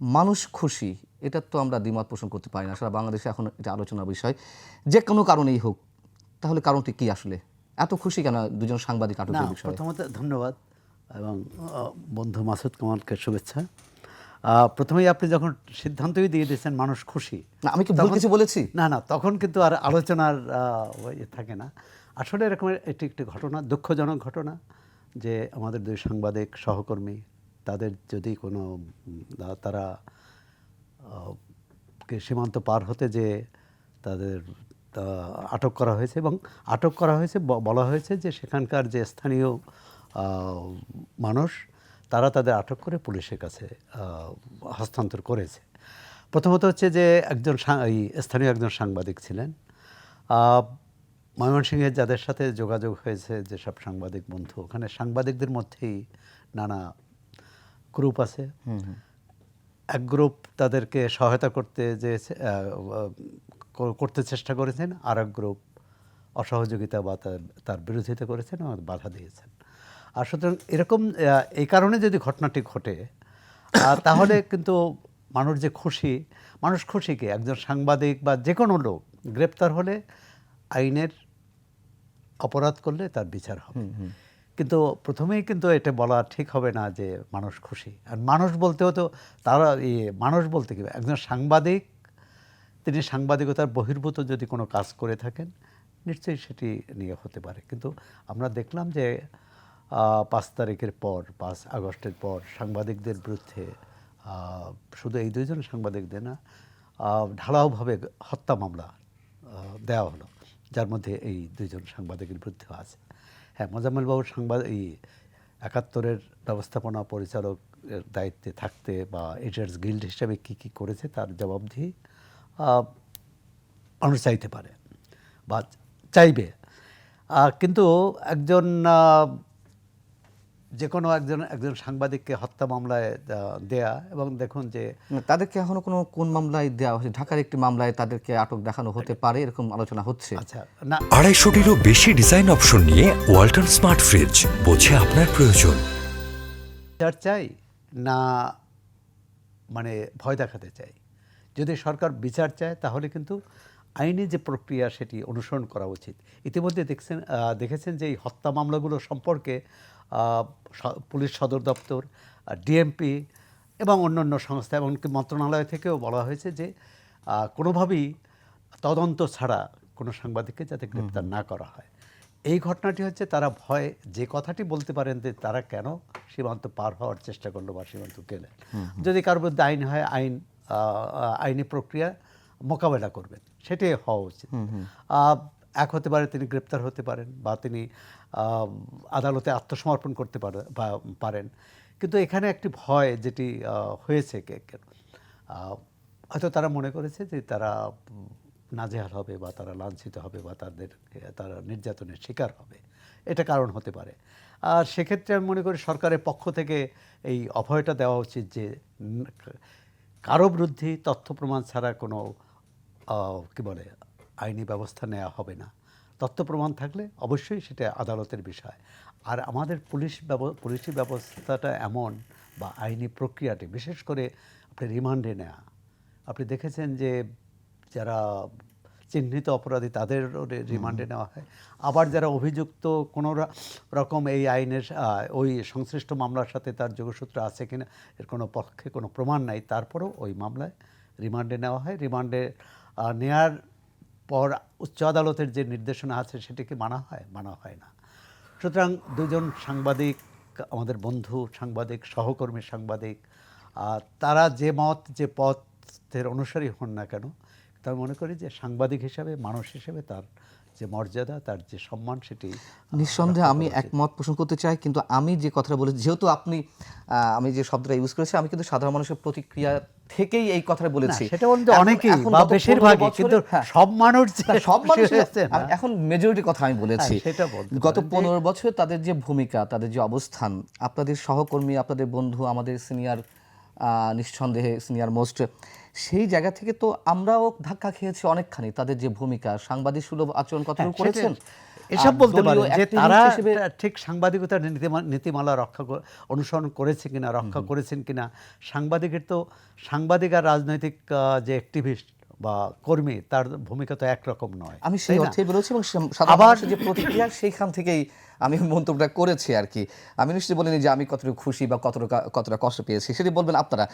মানুষ খুশি এটা তো আমরা দ্বিমত পোষণ করতে পারি না। সারা বাংলাদেশে এখন এটা আলোচনার বিষয়। যে কোনো কারণেই হোক তাহলে কারণটি কি আসলে? এত খুশি কেন দুজন সাংবাদিক আটকের বিষয়ে? প্রথমত ধন্যবাদ এবং বন্ধু মাসুদ কামালকে শুভেচ্ছা। প্রথমেই আপনি যখন সিদ্ধান্তই দিয়ে দিয়েছেন মানুষ খুশি না আমি কি ভুল কিছু বলেছি? না না তখন কিন্তু আর আলোচনার ইয়ে থাকে না। আসলে এরকম এটি একটি ঘটনা দুঃখজনক ঘটনা যে আমাদের দুই সাংবাদিক সহকর্মী তাদের যদি কোনো তারা সীমান্ত পার হতে যে তাদের আটক করা হয়েছে এবং আটক করা হয়েছে বলা হয়েছে যে সেখানকার যে স্থানীয় মানুষ, তারা তাদের আটক করে পুলিশের কাছে হস্তান্তর করেছে। প্রথমত হচ্ছে যে একজন এই স্থানীয় একজন সাংবাদিক ছিলেন। ময়মনসিংহের যাদের সাথে যোগাযোগ হয়েছে, যেসব সাংবাদিক বন্ধু, ওখানে সাংবাদিকদের মধ্যেই নানা গ্রুপ আছে। এক গ্রুপ তাদেরকে সহায়তা করতে যে করতে চেষ্টা করেছেন। আর এক গ্রুপ অসহযোগিতা বা তার বিরোধিতা করেছেন এবং বাধা দিয়েছেন। আর সুতরাং এরকম এই কারণে যদি ঘটনাটি ঘটে তাহলে কিন্তু মানুষ যে খুশি মানুষ খুশি কি? একজন সাংবাদিক বা যে কোনো লোক গ্রেপ্তার হলে আইনের অপরাধ করলে তার বিচার হবে। কিন্তু প্রথমেই কিন্তু এটা বলা ঠিক হবে না যে মানুষ খুশি। আর মানুষ বলতেও তো তারা ইয়ে মানুষ বলতে কি? একজন সাংবাদিক, তিনি সাংবাদিকতার বহির্ভূত যদি কোনো কাজ করে থাকেন, নিশ্চয়ই সেটি নিয়ে হতে পারে। কিন্তু আমরা দেখলাম যে পাঁচ তারিখের পর, পাঁচ আগস্টের পর সাংবাদিকদের বিরুদ্ধে শুধু এই দুইজন সাংবাদিকদের না ঢালাওভাবে হত্যা মামলা দেওয়া হলো, যার মধ্যে এই দুইজন সাংবাদিকের বিরুদ্ধে আছে। হ্যাঁ মোজাম্মেল বাবুর সাংবাদ, এই একাত্তরের ব্যবস্থাপনা পরিচালক দায়িত্বে থাকতে বা এডিটার্স গিল্ড হিসাবে কি কি করেছে তার জবাবদিহি মানুষ চাইতে পারে বা চাইবে। কিন্তু একজন যে কোনো একজন একজন সাংবাদিককে হত্যা মামলায় দেয়া এবং দেখুন যে তাদেরকে এখনও কোনো কোন মামলায় দেওয়া হয়েছে? ঢাকার একটি মামলায় তাদেরকে আটক দেখানো হতে পারে এরকম আলোচনা হচ্ছে। আচ্ছা না। আড়াইশোটিরও বেশি ডিজাইন অপশন নিয়ে ওয়ালটন স্মার্ট ফ্রিজ বোঝে আপনার প্রয়োজন। বিচার চাই না মানে ভয় দেখাতে চাই? যদি সরকার বিচার চায় তাহলে কিন্তু আইনি যে প্রক্রিয়া সেটি অনুসরণ করা উচিত। ইতিমধ্যে দেখছেন দেখেছেন যে এই হত্যা মামলাগুলো সম্পর্কে পুলিশ সদর দপ্তর ডিএমপি এবং অন্যান্য সংস্থা এমনকি মন্ত্রণালয় থেকেও বলা হয়েছে যে কোনোভাবেই তদন্ত ছাড়া কোনো সাংবাদিককে যাতে গ্রেপ্তার না করা হয়। এই ঘটনাটি হচ্ছে তারা ভয় যে কথাটি বলতে পারেন যে তারা কেন সীমান্ত পার হওয়ার চেষ্টা করল বা সীমান্ত গেলেন যদি কারোর বিরুদ্ধে আইন হয় আইন আইনি প্রক্রিয়া মোকাবেলা করবেন। সেটাই হওয়া উচিত। এক হতে পারে তিনি গ্রেপ্তার হতে পারেন বা তিনি আদালতে আত্মসমর্পণ করতে পারেন। কিন্তু এখানে একটি ভয় যেটি হয়েছে কে, কে- হয়তো তারা মনে করেছে যে তারা নাজেহাল হবে বা তারা লাঞ্ছিত হবে বা তাদের, তারা নির্যাতনের শিকার হবে। এটা কারণ হতে পারে। আর সেক্ষেত্রে আমি মনে করি সরকারের পক্ষ থেকে এই অভয়টা দেওয়া উচিত যে কারও বিরুদ্ধে তথ্য প্রমাণ ছাড়া কোনো কি বলে আইনি ব্যবস্থা নেওয়া হবে না। তথ্য প্রমাণ থাকলে অবশ্যই সেটা আদালতের বিষয়। আর আমাদের পুলিশ ব্যব- পুলিশি ব্যবস্থাটা এমন বা আইনি প্রক্রিয়াটি বিশেষ করে আপনি রিমান্ডে নেওয়া আপনি দেখেছেন যে যারা চিহ্নিত অপরাধী তাদের রিমান্ডে নেওয়া হয়। আবার যারা অভিযুক্ত কোনো রকম এই আইনের ওই সংশ্লিষ্ট মামলার সাথে তার যোগসূত্র আছে কিনা এর কোনো পক্ষে কোনো প্রমাণ নাই তারপরেও ওই মামলায় রিমান্ডে নেওয়া হয়। রিমান্ডে নেয়ার পর উচ্চ আদালতের যে নির্দেশনা আছে সেটিকে মানা হয় মানা হয় না। সুতরাং দুজন সাংবাদিক, আমাদের বন্ধু সাংবাদিক, সহকর্মী সাংবাদিক তারা যে মত, যে পথের অনুসারী হন না কেন তা মনে করি যে সাংবাদিক হিসাবে মানুষ হিসেবে তার যে মর্যাদা তার যে সম্মান সেটি নিঃসন্দেহে আমি একমত পোষণ করতে চাই কিন্তু আমি যে কথাটা বলেছি যেহেতু আপনি আমি যে শব্দটা ইউজ করেছি আমি কিন্তু সাধারণ মানুষের প্রতিক্রিয়া থেকেই এই কথাটা বলেছি। সেটা বলতে অনেকেই বা বেশিরভাগই কিন্তু হ্যাঁ, সব মানুষ সব মানুষ এখন মেজরিটি কথা আমি বলেছি। হ্যাঁ, সেটা গত পনেরো বছর তাদের যে ভূমিকা তাদের যে অবস্থান আপনাদের সহকর্মী আপনাদের বন্ধু আমাদের সিনিয়র নিঃসন্দেহে সিনিয়র মোস্ট। সেই জায়গা থেকে তো আমরাও ধাক্কা খেয়েছি অনেকখানি। তাদের যে ভূমিকা সাংবাদিক সুলভ আচরণ হ্যাঁ, করেছেন? এসব বলতে পারেন যে তারা ঠিক সাংবাদিকতার নীতিমা- নীতিমালা রক্ষা অনুসরণ করেছে কিনা রক্ষা করেছেন কিনা সাংবাদিকের তো সাংবাদিক আর রাজনৈতিক যে অ্যাক্টিভিস্ট বা কর্মী তার ভূমিকা তো একরকম নয়। আমি সেই অর্থে? অর্থেই বলেছি এবং আবার- যে প্রতিক্রিয়া সেইখান থেকেই আমি মন্তব্যটা করেছি আর কি। আমি নিশ্চয়ই বলিনি যে আমি কতটুকু খুশি বা কতটা কতটা কষ্ট পেয়েছি। সেটি বলবেন আপনারা।